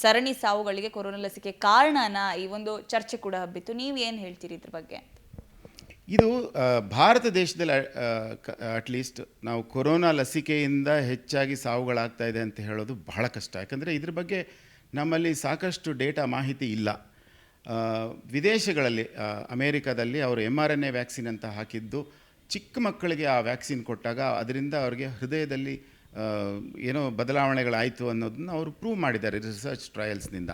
ಸರಣಿ ಸಾವುಗಳಿಗೆ ಕೊರೋನಾ ಲಸಿಕೆ ಕಾರಣನ ಈ ಒಂದು ಚರ್ಚೆ ಕೂಡ ಹಬ್ಬಿತ್ತು. ನೀವು ಏನು ಹೇಳ್ತೀರಿ ಇದ್ರ ಬಗ್ಗೆ? ಇದು ಭಾರತ ದೇಶದಲ್ಲಿ ಅಟ್ಲೀಸ್ಟ್ ನಾವು ಕೊರೋನಾ ಲಸಿಕೆಯಿಂದ ಹೆಚ್ಚಾಗಿ ಸಾವುಗಳಾಗ್ತಾ ಇದೆ ಅಂತ ಹೇಳೋದು ಬಹಳ ಕಷ್ಟ. ಯಾಕಂದರೆ ಇದ್ರ ಬಗ್ಗೆ ನಮ್ಮಲ್ಲಿ ಸಾಕಷ್ಟು ಡೇಟಾ ಮಾಹಿತಿ ಇಲ್ಲ. ವಿದೇಶಗಳಲ್ಲಿ ಅಮೇರಿಕಾದಲ್ಲಿ ಅವರು M R N A vaccine ಅಂತ ಹಾಕಿದ್ದು, ಚಿಕ್ಕ ಮಕ್ಕಳಿಗೆ ಆ ವ್ಯಾಕ್ಸಿನ್ ಕೊಟ್ಟಾಗ ಅದರಿಂದ ಅವರಿಗೆ ಹೃದಯದಲ್ಲಿ ಏನೋ ಬದಲಾವಣೆಗಳಾಯಿತು ಅನ್ನೋದನ್ನ ಅವರು ಪ್ರೂವ್ ಮಾಡಿದ್ದಾರೆ ರಿಸರ್ಚ್ ಟ್ರಯಲ್ಸ್ನಿಂದ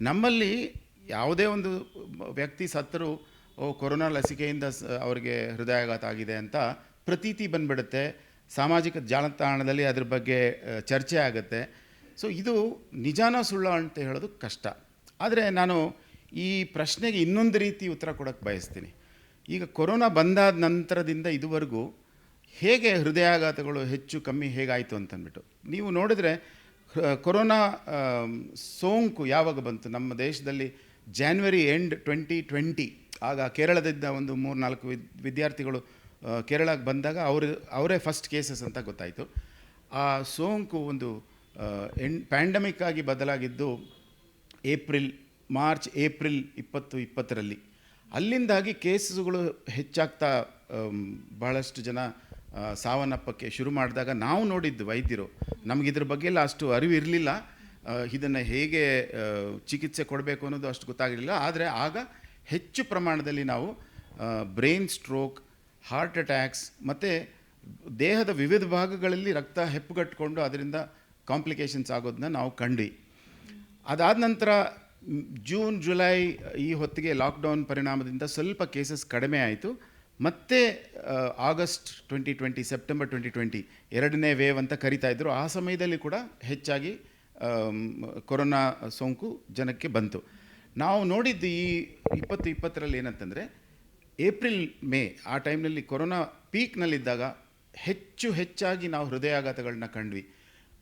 ನಮ್ಮಲ್ಲಿ ಯಾವುದೇ ಒಂದು ವ್ಯಕ್ತಿ, ಸತ್ತರೂ, ಓ, ಕೊರೋನಾ ಲಸಿಕೆಯಿಂದ ಅವರಿಗೆ ಹೃದಯಾಘಾತ ಆಗಿದೆ ಅಂತ ಪ್ರತೀತಿ ಬಂದ್ಬಿಡುತ್ತೆ. ಸಾಮಾಜಿಕ ಜಾಲತಾಣದಲ್ಲಿ ಅದ್ರ ಬಗ್ಗೆ ಚರ್ಚೆ ಆಗುತ್ತೆ. ಸೊ ಇದು ನಿಜಾನೋ ಸುಳ್ಳು ಅಂತ ಹೇಳೋದು ಕಷ್ಟ. ಆದರೆ ನಾನು ಈ ಪ್ರಶ್ನೆಗೆ ಇನ್ನೊಂದು ರೀತಿ ಉತ್ತರ ಕೊಡೋಕ್ಕೆ ಬಯಸ್ತೀನಿ. ಈಗ ಕೊರೋನಾ ಬಂದಾದ ನಂತರದಿಂದ ಇದುವರೆಗೂ ಹೇಗೆ ಹೃದಯಾಘಾತಗಳು ಹೆಚ್ಚು ಕಮ್ಮಿ ಹೇಗಾಯಿತು ಅಂತಂದ್ಬಿಟ್ಟು. ನೀವು ನೋಡಿದರೆ ಕೊರೋನಾ ಸೋಂಕು ಯಾವಾಗ ಬಂತು? ನಮ್ಮ ದೇಶದಲ್ಲಿ ಜಾನ್ವರಿ ಎಂಡ್ ಟ್ವೆಂಟಿ ಟ್ವೆಂಟಿ ಆಗ ಕೇರಳದಿಂದ ಒಂದು ಮೂರು ನಾಲ್ಕು ವಿದ್, ವಿದ್ಯಾರ್ಥಿಗಳು ಕೇರಳಕ್ಕೆ ಬಂದಾಗ ಅವರು, ಅವರೇ ಫಸ್ಟ್ ಕೇಸಸ್ ಅಂತ ಗೊತ್ತಾಯಿತು. ಆ ಸೋಂಕು ಒಂದು ಎಂಡ್ ಪ್ಯಾಂಡಮಿಕ್ ಆಗಿ ಬದಲಾಗಿದ್ದು ಏಪ್ರಿಲ್, ಮಾರ್ಚ್, ಏಪ್ರಿಲ್ ಇಪ್ಪತ್ತು, ಇಪ್ಪತ್ತರಲ್ಲಿ. ಅಲ್ಲಿಂದಾಗಿ ಕೇಸಸ್ಗಳು ಹೆಚ್ಚಾಗ್ತಾ ಬಹಳಷ್ಟು ಜನ ಸಾವನ್ನಪ್ಪಕ್ಕೆ ಶುರು ಮಾಡಿದಾಗ ನಾವು ನೋಡಿದ್ದು ವೈದ್ಯರು. ನಮಗೆ ಇದ್ರ ಬಗ್ಗೆ ಎಲ್ಲ ಅಷ್ಟು ಅರಿವು ಇರಲಿಲ್ಲ. ಇದನ್ನು ಹೇಗೆ ಚಿಕಿತ್ಸೆ ಕೊಡಬೇಕು ಅನ್ನೋದು ಅಷ್ಟು ಗೊತ್ತಾಗಿರಲಿಲ್ಲ ಆದರೆ ಆಗ ಹೆಚ್ಚು ಪ್ರಮಾಣದಲ್ಲಿ ನಾವು ಬ್ರೈನ್ ಸ್ಟ್ರೋಕ್, ಹಾರ್ಟ್ ಅಟ್ಯಾಕ್ಸ್ ಮತ್ತು ದೇಹದ ವಿವಿಧ ಭಾಗಗಳಲ್ಲಿ ರಕ್ತ ಹೆಪ್ಪುಗಟ್ಟಿಕೊಂಡು ಅದರಿಂದ ಕಾಂಪ್ಲಿಕೇಶನ್ಸ್ ಆಗೋದನ್ನ ನಾವು ಕಂಡ್ವಿ. ಅದಾದ ನಂತರ ಜೂನ್, ಜುಲೈ ಈ ಹೊತ್ತಿಗೆ ಲಾಕ್ಡೌನ್ ಪರಿಣಾಮದಿಂದ ಸ್ವಲ್ಪ ಕೇಸಸ್ ಕಡಿಮೆ ಆಯಿತು. ಮತ್ತೆ August twenty twenty September twenty twenty ಎರಡನೇ ವೇವ್ ಅಂತ ಕರಿತಾ ಇದ್ದರು ಆ ಸಮಯದಲ್ಲಿ ಕೂಡ ಹೆಚ್ಚಾಗಿ ಕೊರೋನಾ ಸೋಂಕು ಜನಕ್ಕೆ ಬಂತು. ನಾವು ನೋಡಿದ್ದು ಈ ಇಪ್ಪತ್ತು ಇಪ್ಪತ್ತರಲ್ಲಿ ಏನಂತಂದರೆ, ಏಪ್ರಿಲ್, ಮೇ ಆ ಟೈಮ್ನಲ್ಲಿ ಕೊರೋನಾ ಪೀಕ್ನಲ್ಲಿದ್ದಾಗ ಹೆಚ್ಚು ಹೆಚ್ಚಾಗಿ ನಾವು ಹೃದಯಾಘಾತಗಳನ್ನ ಕಂಡ್ವಿ.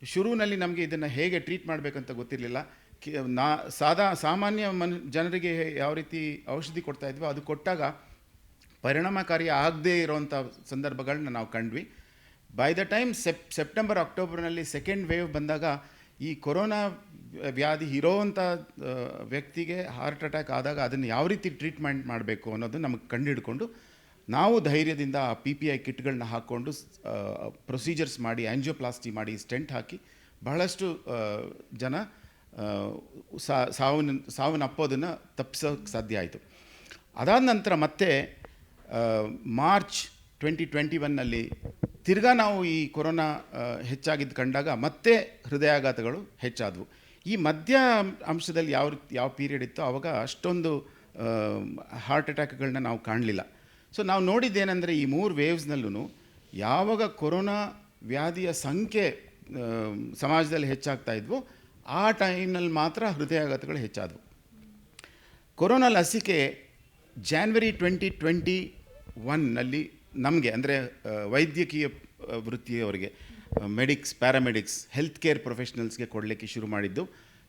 ಶುರುವಿನಲ್ಲಿ ನಮಗೆ ಇದನ್ನು ಹೇಗೆ ಟ್ರೀಟ್ ಮಾಡಬೇಕಂತ ಗೊತ್ತಿರಲಿಲ್ಲ. ನಾ, ಸಾದಾ, ಸಾಮಾನ್ಯ ಮನ್, ಜನರಿಗೆ ಯಾವ ರೀತಿ ಔಷಧಿ ಕೊಡ್ತಾ ಇದ್ವೋ ಅದು ಕೊಟ್ಟಾಗ ಪರಿಣಾಮಕಾರಿ ಆಗದೇ ಇರೋವಂಥ ಸಂದರ್ಭಗಳನ್ನ ನಾವು ಕಂಡ್ವಿ. By the time sep September ಅಕ್ಟೋಬರ್ನಲ್ಲಿ ಸೆಕೆಂಡ್ ವೇವ್ ಬಂದಾಗ ಈ ಕೊರೋನಾ ವ್ಯಾಧಿ ಇರೋವಂಥ ವ್ಯಕ್ತಿಗೆ ಹಾರ್ಟ್ ಅಟ್ಯಾಕ್ ಆದಾಗ ಅದನ್ನು ಯಾವ ರೀತಿ ಟ್ರೀಟ್ಮೆಂಟ್ ಮಾಡಬೇಕು ಅನ್ನೋದು ನಮಗೆ ಕಂಡುಹಿಡ್ಕೊಂಡು ನಾವು ಧೈರ್ಯದಿಂದ ಆ ಪಿ ಪಿ ಐ ಕಿಟ್ಗಳನ್ನ ಹಾಕ್ಕೊಂಡು ಪ್ರೊಸೀಜರ್ಸ್ ಮಾಡಿ ಆ್ಯಂಜಿಯೋಪ್ಲಾಸ್ಟಿ ಮಾಡಿ ಸ್ಟೆಂಟ್ ಹಾಕಿ ಬಹಳಷ್ಟು ಜನ ಸಾವನ್ನ ಸಾವನ್ನಪ್ಪೋದನ್ನು ತಪ್ಪಿಸೋಕ್ಕೆ ಸಾಧ್ಯ ಆಯಿತು. ಅದಾದ ನಂತರ ಮತ್ತೆ ಮಾರ್ಚ್ ಟ್ವೆಂಟಿ ಟ್ವೆಂಟಿ ಒನ್ನಲ್ಲಿ ತಿರ್ಗಾ ನಾವು ಈ ಕೊರೋನಾ ಹೆಚ್ಚಾಗಿದ್ದು ಕಂಡಾಗ ಮತ್ತೆ ಹೃದಯಾಘಾತಗಳು ಹೆಚ್ಚಾದವು. ಈ ಮಧ್ಯ ಅಂಶದಲ್ಲಿ ಯಾವ ಯಾವ ಪೀರಿಯಡ್ ಇತ್ತು ಆವಾಗ ಅಷ್ಟೊಂದು ಹಾರ್ಟ್ ಅಟ್ಯಾಕ್ಗಳನ್ನ ನಾವು ಕಾಣಲಿಲ್ಲ. ಸೊ ನಾವು ನೋಡಿದ್ದೇನೆಂದರೆ ಈ ಮೂರು ವೇವ್ಸ್ನಲ್ಲೂ ಯಾವಾಗ ಕೊರೋನಾ ವ್ಯಾಧಿಯ ಸಂಖ್ಯೆ ಸಮಾಜದಲ್ಲಿ ಹೆಚ್ಚಾಗ್ತಾ ಇದ್ವೋ ಆ ಟೈಮ್ನಲ್ಲಿ ಮಾತ್ರ ಹೃದಯಾಘಾತಗಳು ಹೆಚ್ಚಾದವು. ಕೊರೋನಾ ಲಸಿಕೆ ಜಾನ್ವರಿ ಟ್ವೆಂಟಿ ಟ್ವೆಂಟಿ ಒನ್ನಲ್ಲಿ ನಮಗೆ ಅಂದರೆ ವೈದ್ಯಕೀಯ ವೃತ್ತಿಯವರಿಗೆ ಮೆಡಿಕ್ಸ್ ಪ್ಯಾರಾಮೆಡಿಕ್ಸ್ ಹೆಲ್ತ್ ಕೇರ್ ಪ್ರೊಫೆಷನಲ್ಸ್ಗೆ ಕೊಡಲಿಕ್ಕೆ ಶುರು ಮಾಡಿದ್ದು.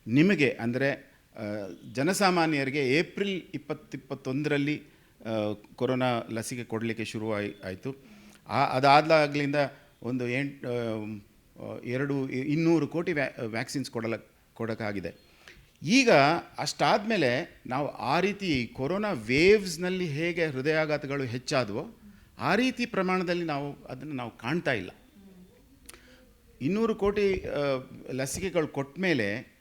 ನಿಮಗೆ ಅಂದರೆ ಜನಸಾಮಾನ್ಯರಿಗೆ ಏಪ್ರಿಲ್ ಇಪ್ಪತ್ತಿಪ್ಪತ್ತೊಂದರಲ್ಲಿ ಕೊರೋನಾ ಲಸಿಕೆ ಕೊಡಲಿಕ್ಕೆ ಶುರು ಆಯ್, ಆಯಿತು. ಆ ಅದಾದಾಗಲಿಂದ ಒಂದು ಎಂಟು ಎರಡು, ಇನ್ನೂರು ಕೋಟಿ ವ್ಯಾ, ವ್ಯಾಕ್ಸಿನ್ಸ್ ಕೊಡಲ ಕೊಡೋಕ್ಕಾಗಿದೆ ಈಗ ಅಷ್ಟಾದಮೇಲೆ ನಾವು ಆ ರೀತಿ ಕೊರೋನಾ ವೇವ್ಸ್ನಲ್ಲಿ ಹೇಗೆ ಹೃದಯಾಘಾತಗಳು ಹೆಚ್ಚಾದವೋ ಆ ರೀತಿ ಪ್ರಮಾಣದಲ್ಲಿ ನಾವು ಅದನ್ನು ನಾವು ಕಾಣ್ತಾ ಇಲ್ಲ. ಇನ್ನೂರು ಕೋಟಿ ಲಸಿಕೆಗಳು ಕೊಟ್ಟ ಮೇಲೆ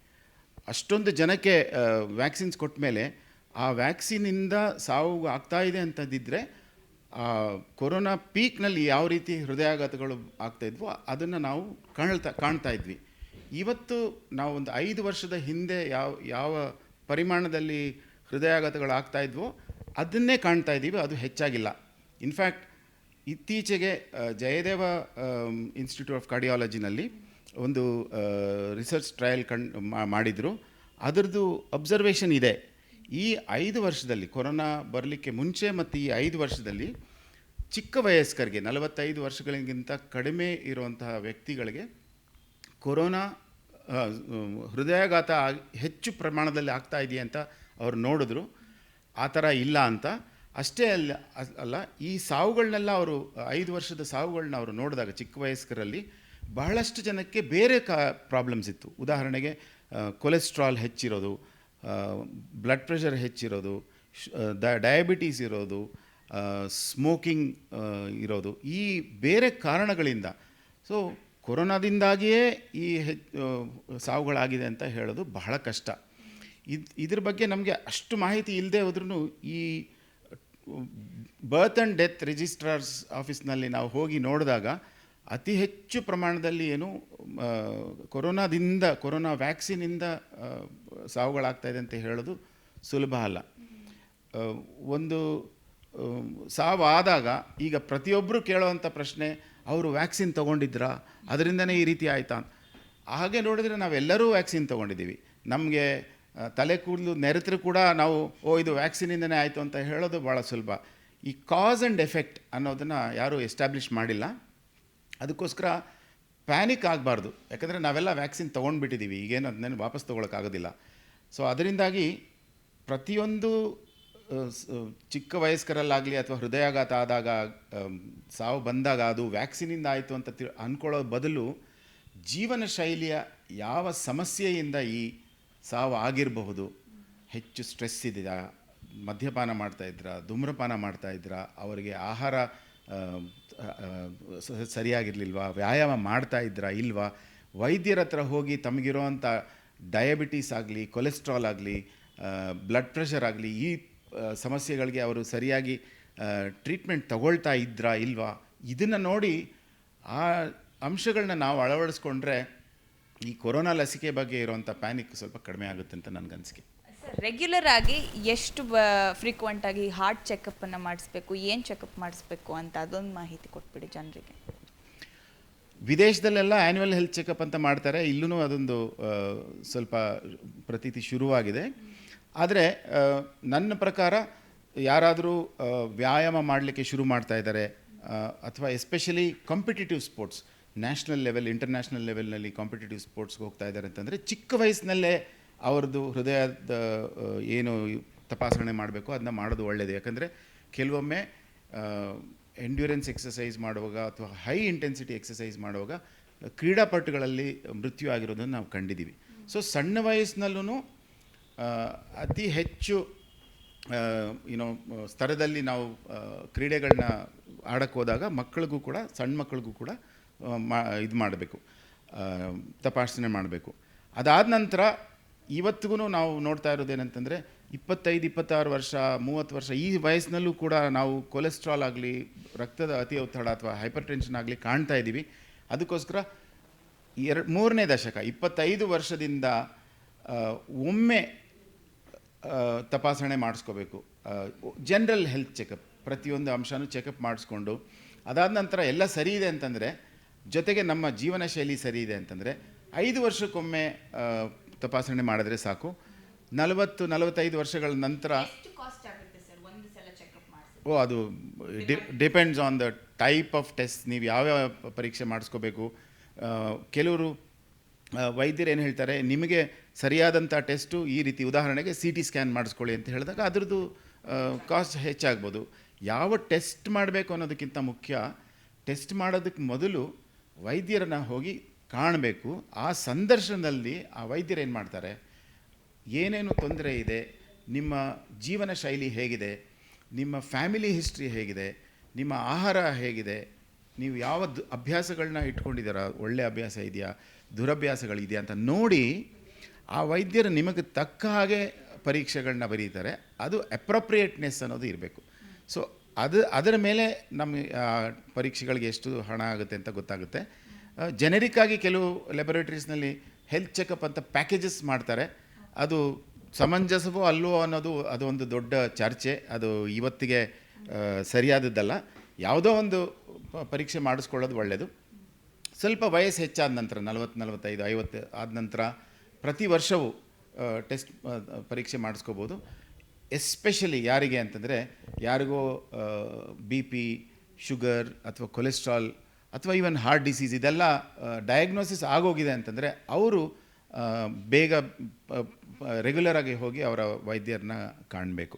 ಅಷ್ಟೊಂದು ಜನಕ್ಕೆ ವ್ಯಾಕ್ಸಿನ್ಸ್ ಕೊಟ್ಟ ಮೇಲೆ ಆ ವ್ಯಾಕ್ಸಿನಿಂದ ಸಾವು ಆಗ್ತಾ ಇದೆ ಅಂತದಿದ್ದರೆ ಕೊರೋನಾ ಪೀಕ್ನಲ್ಲಿ ಯಾವ ರೀತಿ ಹೃದಯಾಘಾತಗಳು ಆಗ್ತಾ ಇದ್ವೋ ಅದನ್ನು ನಾವು ಕಾಣ್ತಾ ಕಾಣ್ತಾ ಇದ್ವಿ. ಇವತ್ತು ನಾವು ಒಂದು ಐದು ವರ್ಷದ ಹಿಂದೆ ಯಾವ ಯಾವ ಪರಿಮಾಣದಲ್ಲಿ ಹೃದಯಾಘಾತಗಳು ಇದ್ವೋ ಅದನ್ನೇ ಕಾಣ್ತಾ ಇದ್ದೀವಿ, ಅದು ಹೆಚ್ಚಾಗಿಲ್ಲ. ಇನ್ಫ್ಯಾಕ್ಟ್ ಇತ್ತೀಚೆಗೆ ಜಯದೇವ ಇನ್ಸ್ಟಿಟ್ಯೂಟ್ ಆಫ್ ಕಾರ್ಡಿಯಾಲಜಿನಲ್ಲಿ ಒಂದು ರಿಸರ್ಚ್ ಟ್ರಯಲ್ ಕಣ್ ಮಾಡಿದರು. ಅದರದ್ದು ಅಬ್ಸರ್ವೇಷನ್ ಇದೆ. ಈ ಐದು ವರ್ಷದಲ್ಲಿ, ಕೊರೋನಾ ಬರಲಿಕ್ಕೆ ಮುಂಚೆ ಮತ್ತು ಈ ಐದು ವರ್ಷದಲ್ಲಿ ಚಿಕ್ಕ ವಯಸ್ಕರಿಗೆ, ನಲವತ್ತೈದು ವರ್ಷಗಳಿಗಿಂತ ಕಡಿಮೆ ಇರುವಂತಹ ವ್ಯಕ್ತಿಗಳಿಗೆ ಕೊರೋನಾ ಹೃದಯಾಘಾತ ಹೆಚ್ಚು ಪ್ರಮಾಣದಲ್ಲಿ ಆಗ್ತಾ ಇದೆಯಾ ಅಂತ ಅವ್ರು ನೋಡಿದ್ರು. ಆ ಥರ ಇಲ್ಲ ಅಂತ. ಅಷ್ಟೇ ಅಲ್ಲ ಅಲ್ಲ, ಈ ಸಾವುಗಳನ್ನೆಲ್ಲ ಅವರು, ಐದು ವರ್ಷದ ಸಾವುಗಳನ್ನ ಅವರು ನೋಡಿದಾಗ ಚಿಕ್ಕ ವಯಸ್ಕರಲ್ಲಿ ಬಹಳಷ್ಟು ಜನಕ್ಕೆ ಬೇರೆ ಕಾ, ಪ್ರಾಬ್ಲಮ್ಸ್ ಇತ್ತು. ಉದಾಹರಣೆಗೆ ಕೊಲೆಸ್ಟ್ರಾಲ್ ಹೆಚ್ಚಿರೋದು ಬ್ಲಡ್ ಪ್ರೆಷರ್ ಹೆಚ್ಚಿರೋದು ಡಯಾಬಿಟೀಸ್ ಇರೋದು ಸ್ಮೋಕಿಂಗ್ ಇರೋದು. ಈ ಬೇರೆ ಕಾರಣಗಳಿಂದ. ಸೊ ಕೊರೋನಾದಿಂದಾಗಿಯೇ ಈ ಸಾವುಗಳಾಗಿದೆ ಅಂತ ಹೇಳೋದು ಬಹಳ ಕಷ್ಟ. ಇದು, ಇದ್ರ ಬಗ್ಗೆ ನಮಗೆ ಅಷ್ಟು ಮಾಹಿತಿ ಇಲ್ಲದೆ ಹೋದ್ರೂ ಈ ಬರ್ತ್ ಆ್ಯಂಡ್ ಡೆತ್ ರಿಜಿಸ್ಟ್ರಾರ್ಸ್ ಆಫೀಸ್ನಲ್ಲಿ ನಾವು ಹೋಗಿ ನೋಡಿದಾಗ ಅತಿ ಹೆಚ್ಚು ಪ್ರಮಾಣದಲ್ಲಿ ಏನು ಕೊರೋನಾದಿಂದ, ಕೊರೋನಾ ವ್ಯಾಕ್ಸಿನಿಂದ ಸಾವುಗಳಾಗ್ತಾಯಿದೆ ಅಂತ ಹೇಳೋದು ಸುಲಭ ಅಲ್ಲ. ಒಂದು ಸಾವು ಆದಾಗ ಈಗ ಪ್ರತಿಯೊಬ್ಬರು ಕೇಳೋವಂಥ ಪ್ರಶ್ನೆ ಅವರು ವ್ಯಾಕ್ಸಿನ್ ತೊಗೊಂಡಿದ್ರಾ? ಅದರಿಂದನೇ ಈ ರೀತಿ ಆಯಿತಾ ಹಾಗೆ ನೋಡಿದರೆ ನಾವೆಲ್ಲರೂ ವ್ಯಾಕ್ಸಿನ್ ತೊಗೊಂಡಿದ್ದೀವಿ. ನಮಗೆ ತಲೆ ಕೂದಲು ನೆರೆತರೂ ಕೂಡ ನಾವು, ಓ, ಇದು ವ್ಯಾಕ್ಸಿನಿಂದನೇ ಆಯಿತು ಅಂತ ಹೇಳೋದು ಭಾಳ ಸುಲಭ. ಈ ಕಾಸ್ ಆ್ಯಂಡ್ ಎಫೆಕ್ಟ್ ಅನ್ನೋದನ್ನು ಯಾರೂ ಎಸ್ಟಾಬ್ಲಿಷ್ ಮಾಡಿಲ್ಲ. ಅದಕ್ಕೋಸ್ಕರ ಪ್ಯಾನಿಕ್ ಆಗಬಾರ್ದು. ಯಾಕಂದರೆ ನಾವೆಲ್ಲ ವ್ಯಾಕ್ಸಿನ್ ತೊಗೊಂಡ್ಬಿಟ್ಟಿದ್ದೀವಿ. ಈಗೇನು ಅದನ್ನೇನು ವಾಪಸ್ ತೊಗೊಳಕ್ಕಾಗೋದಿಲ್ಲ. ಸೊ ಅದರಿಂದಾಗಿ ಪ್ರತಿಯೊಂದು ಚಿಕ್ಕ ವಯಸ್ಕರಲ್ಲಾಗಲಿ ಅಥವಾ ಹೃದಯಾಘಾತ ಆದಾಗ ಸಾವು ಬಂದಾಗ ಅದು ವ್ಯಾಕ್ಸಿನಿಂದ ಆಯಿತು ಅಂತ ತಿ ಅಂದ್ಕೊಳ್ಳೋ ಬದಲು ಜೀವನ ಶೈಲಿಯ ಯಾವ ಸಮಸ್ಯೆಯಿಂದ ಈ ಸಾವು ಆಗಿರಬಹುದು, ಹೆಚ್ಚು ಸ್ಟ್ರೆಸ್ ಇದೆಯಾ ಮದ್ಯಪಾನ ಮಾಡ್ತಾ ಇದ್ರಾ ಧೂಮ್ರಪಾನ ಮಾಡ್ತಾ ಇದ್ರಾ ಅವರಿಗೆ ಆಹಾರ ಸರಿಯಾಗಿರಲಿಲ್ವಾ, ವ್ಯಾಯಾಮ ಮಾಡ್ತಾ ಇಲ್ವಾ, ವೈದ್ಯರ ಹತ್ರ ಹೋಗಿ ತಮಗಿರೋವಂಥ ಡಯಾಬಿಟೀಸ್ ಆಗಲಿ, ಕೊಲೆಸ್ಟ್ರಾಲ್ ಆಗಲಿ ಬ್ಲಡ್ ಪ್ರೆಷರ್ ಆಗಲಿ ಈ ಸಮಸ್ಯೆಗಳಿಗೆ ಅವರು ಸರಿಯಾಗಿ ಟ್ರೀಟ್ಮೆಂಟ್ ತಗೊಳ್ತಾ ಇದ್ರಾ ಇಲ್ವಾ? ಇದನ್ನು ನೋಡಿ ಆ ಅಂಶಗಳನ್ನ ನಾವು ಅಳವಡಿಸ್ಕೊಂಡ್ರೆ ಈ ಕೊರೋನಾ ಲಸಿಕೆ ಬಗ್ಗೆ ಇರುವಂಥ ಪ್ಯಾನಿಕ್ ಸ್ವಲ್ಪ ಕಡಿಮೆ ಆಗುತ್ತೆ ಅಂತ ನನಗನ್ಸಿಕೆ ಅನಿಸಿಕೆ. ರೆಗ್ಯುಲರ್ ಆಗಿ ಎಷ್ಟು ಫ್ರೀಕ್ವೆಂಟ್ ಆಗಿ ಹಾರ್ಟ್ ಚೆಕಪ್ಪನ್ನು ಅನ್ನ ಮಾಡಿಸ್ಬೇಕು ಏನು ಚೆಕಪ್ ಮಾಡಿಸ್ಬೇಕು ಅಂತ ಅದೊಂದು ಮಾಹಿತಿ ಕೊಟ್ಬಿಡಿ ಜನರಿಗೆ. ವಿದೇಶದಲ್ಲೆಲ್ಲ ಆ್ಯನ್ಯುವಲ್ ಹೆಲ್ತ್ ಚೆಕಪ್ ಅಂತ ಮಾಡ್ತಾರೆ ಇಲ್ಲೂ ಅದೊಂದು ಸ್ವಲ್ಪ ಪ್ರತೀತಿ ಶುರುವಾಗಿದೆ. ಆದರೆ ನನ್ನ ಪ್ರಕಾರ ಯಾರಾದರೂ ವ್ಯಾಯಾಮ ಮಾಡಲಿಕ್ಕೆ ಶುರು ಮಾಡ್ತಾ ಇದ್ದಾರೆ ಅಥವಾ especially competitive sports national level international ಲೆವೆಲ್ನಲ್ಲಿ competitive ಸ್ಪೋರ್ಟ್ಸ್ಗೆ ಹೋಗ್ತಾ ಇದ್ದಾರೆ ಅಂತಂದರೆ, ಚಿಕ್ಕ ವಯಸ್ಸಿನಲ್ಲೇ ಅವ್ರದ್ದು ಹೃದಯದ ಏನು ತಪಾಸಣೆ ಮಾಡಬೇಕು ಅದನ್ನ ಮಾಡೋದು ಒಳ್ಳೆಯದು ಯಾಕಂದರೆ ಕೆಲವೊಮ್ಮೆ ಎಂಡ್ಯೂರೆನ್ಸ್ ಎಕ್ಸಸೈಸ್ ಮಾಡುವಾಗ ಅಥವಾ ಹೈ ಇಂಟೆನ್ಸಿಟಿ ಎಕ್ಸಸೈಸ್ ಮಾಡುವಾಗ ಕ್ರೀಡಾಪಟುಗಳಲ್ಲಿ ಮೃತ್ಯು ಆಗಿರೋದನ್ನು ನಾವು ಕಂಡಿದ್ದೀವಿ. ಸೊ ಸಣ್ಣ ವಯಸ್ಸಿನಲ್ಲೂ ಅತಿ ಹೆಚ್ಚು ಏನೋ ಸ್ತರದಲ್ಲಿ ನಾವು ಕ್ರೀಡೆಗಳನ್ನ ಆಡಕ್ಕೆ ಹೋದಾಗ ಮಕ್ಕಳಿಗೂ ಕೂಡ, ಸಣ್ಣ ಮಕ್ಕಳಿಗೂ ಕೂಡ ಮಾ, ಇದು ಮಾಡಬೇಕು. ತಪಾಸಣೆ ಮಾಡಬೇಕು. ಅದಾದ ನಂತರ ಇವತ್ತಿಗೂ ನಾವು ನೋಡ್ತಾ ಇರೋದೇನಂತಂದರೆ, ಇಪ್ಪತ್ತೈದು, ಇಪ್ಪತ್ತಾರು ವರ್ಷ, ಮೂವತ್ತು ವರ್ಷ, ಈ ವಯಸ್ಸಿನಲ್ಲೂ ಕೂಡ ನಾವು ಕೊಲೆಸ್ಟ್ರಾಲ್ ಆಗಲಿ, ರಕ್ತದ ಅತಿ ಒತ್ತಡ ಅಥವಾ ಹೈಪರ್ ಟೆನ್ಷನ್ ಆಗಲಿ ಕಾಣ್ತಾ ಇದ್ದೀವಿ. ಅದಕ್ಕೋಸ್ಕರ ಎರಡು, ಮೂರನೇ ದಶಕ, ಇಪ್ಪತ್ತೈದು ವರ್ಷದಿಂದ ಒಮ್ಮೆ ತಪಾಸಣೆ ಮಾಡಿಸ್ಕೋಬೇಕು. ಜನರಲ್ ಹೆಲ್ತ್ ಚೆಕಪ್ ಪ್ರತಿಯೊಂದು ಅಂಶನೂ ಚೆಕಪ್ ಮಾಡಿಸ್ಕೊಂಡು ಅದಾದ ನಂತರ ಎಲ್ಲ ಸರಿ ಇದೆ ಅಂತಂದರೆ ಜೊತೆಗೆ ನಮ್ಮ ಜೀವನ ಶೈಲಿ ಸರಿ ಇದೆ ಅಂತಂದರೆ ಐದು ವರ್ಷಕ್ಕೊಮ್ಮೆ ತಪಾಸಣೆ ಮಾಡಿದ್ರೆ ಸಾಕು. ನಲವತ್ತು ನಲವತ್ತೈದು ವರ್ಷಗಳ ನಂತರ ಓ ಅದು depends on the type of test ನೀವು ಯಾವ್ಯಾವ ಪರೀಕ್ಷೆ ಮಾಡಿಸ್ಕೋಬೇಕು. ಕೆಲವರು ವೈದ್ಯರು ಏನು ಹೇಳ್ತಾರೆ, ನಿಮಗೆ ಸರಿಯಾದಂಥ ಟೆಸ್ಟು ಈ ರೀತಿ ಉದಾಹರಣೆಗೆ ಸಿ ಟಿ ಸ್ಕ್ಯಾನ್ ಮಾಡಿಸ್ಕೊಳ್ಳಿ ಅಂತ ಹೇಳಿದಾಗ ಅದರದ್ದು ಕಾಸ್ಟ್ ಹೆಚ್ಚಾಗ್ಬೋದು. ಯಾವ ಟೆಸ್ಟ್ ಮಾಡಬೇಕು ಅನ್ನೋದಕ್ಕಿಂತ ಮುಖ್ಯ ಟೆಸ್ಟ್ ಮಾಡೋದಕ್ಕೆ ಮೊದಲು ವೈದ್ಯರನ್ನ ಹೋಗಿ ಕಾಣಬೇಕು. ಆ ಸಂದರ್ಶನದಲ್ಲಿ ಆ ವೈದ್ಯರು ಏನು ಮಾಡ್ತಾರೆ, ಏನೇನು ತೊಂದರೆ ಇದೆ, ನಿಮ್ಮ ಜೀವನ ಶೈಲಿ ಹೇಗಿದೆ, ನಿಮ್ಮ ಫ್ಯಾಮಿಲಿ ಹಿಸ್ಟ್ರಿ ಹೇಗಿದೆ, ನಿಮ್ಮ ಆಹಾರ ಹೇಗಿದೆ, ನೀವು ಯಾವ ಅಭ್ಯಾಸಗಳನ್ನ ಇಟ್ಕೊಂಡಿದ್ದೀರಾ ಒಳ್ಳೆಯ ಅಭ್ಯಾಸ ಇದೆಯಾ ದುರಭ್ಯಾಸಗಳಿದೆಯಾ ಅಂತ ನೋಡಿ ಆ ವೈದ್ಯರು ನಿಮಗೆ ತಕ್ಕ ಹಾಗೆ ಪರೀಕ್ಷೆಗಳನ್ನ ಬರೀತಾರೆ. ಅದು ಅಪ್ರೋಪ್ರಿಯೇಟ್ನೆಸ್ ಅನ್ನೋದು ಇರಬೇಕು. ಸೊ ಅದು, ಅದರ ಮೇಲೆ ನಮ್ಮ ಪರೀಕ್ಷೆಗಳಿಗೆ ಎಷ್ಟು ಹಣ ಆಗುತ್ತೆ ಅಂತ ಗೊತ್ತಾಗುತ್ತೆ. ಆಗಿ ಕೆಲವು ಲೆಬೊರೇಟ್ರೀಸ್ನಲ್ಲಿ ಹೆಲ್ತ್ ಚೆಕಪ್ ಅಂತ ಪ್ಯಾಕೇಜಸ್ ಮಾಡ್ತಾರೆ. ಅದು ಸಮಂಜಸವೋ ಅಲ್ವೋ ಅನ್ನೋದು, ಅದು ಒಂದು ದೊಡ್ಡ ಚರ್ಚೆ. ಅದು ಇವತ್ತಿಗೆ ಸರಿಯಾದದ್ದಲ್ಲ. ಯಾವುದೋ ಒಂದು ಪರೀಕ್ಷೆ ಮಾಡಿಸ್ಕೊಳ್ಳೋದು ಒಳ್ಳೆಯದು ಸ್ವಲ್ಪ ವಯಸ್ಸು ಹೆಚ್ಚಾದ ನಂತರ, ನಲವತ್ತು, ನಲವತ್ತೈದು, ಐವತ್ತು ಆದ ನಂತರ ಪ್ರತಿ ವರ್ಷವೂ ಟೆಸ್ಟ್ ಪರೀಕ್ಷೆ ಮಾಡಿಸ್ಕೋಬೋದು. ಎಸ್ಪೆಷಲಿ ಯಾರಿಗೆ ಅಂತಂದರೆ, ಯಾರಿಗೋ ಬಿ ಪಿ, ಶುಗರ್ ಅಥವಾ ಕೊಲೆಸ್ಟ್ರಾಲ್ ಅಥವಾ ಈವನ್ ಹಾರ್ಟ್ ಡಿಸೀಸ್ ಇದೆಲ್ಲ ಡಯಾಗ್ನೋಸಿಸ್ ಆಗೋಗಿದೆ ಅಂತಂದರೆ ಅವರು ಬೇಗ ರೆಗ್ಯುಲರಾಗಿ ಹೋಗಿ ಅವರ ವೈದ್ಯರನ್ನ ಕಾಣಬೇಕು.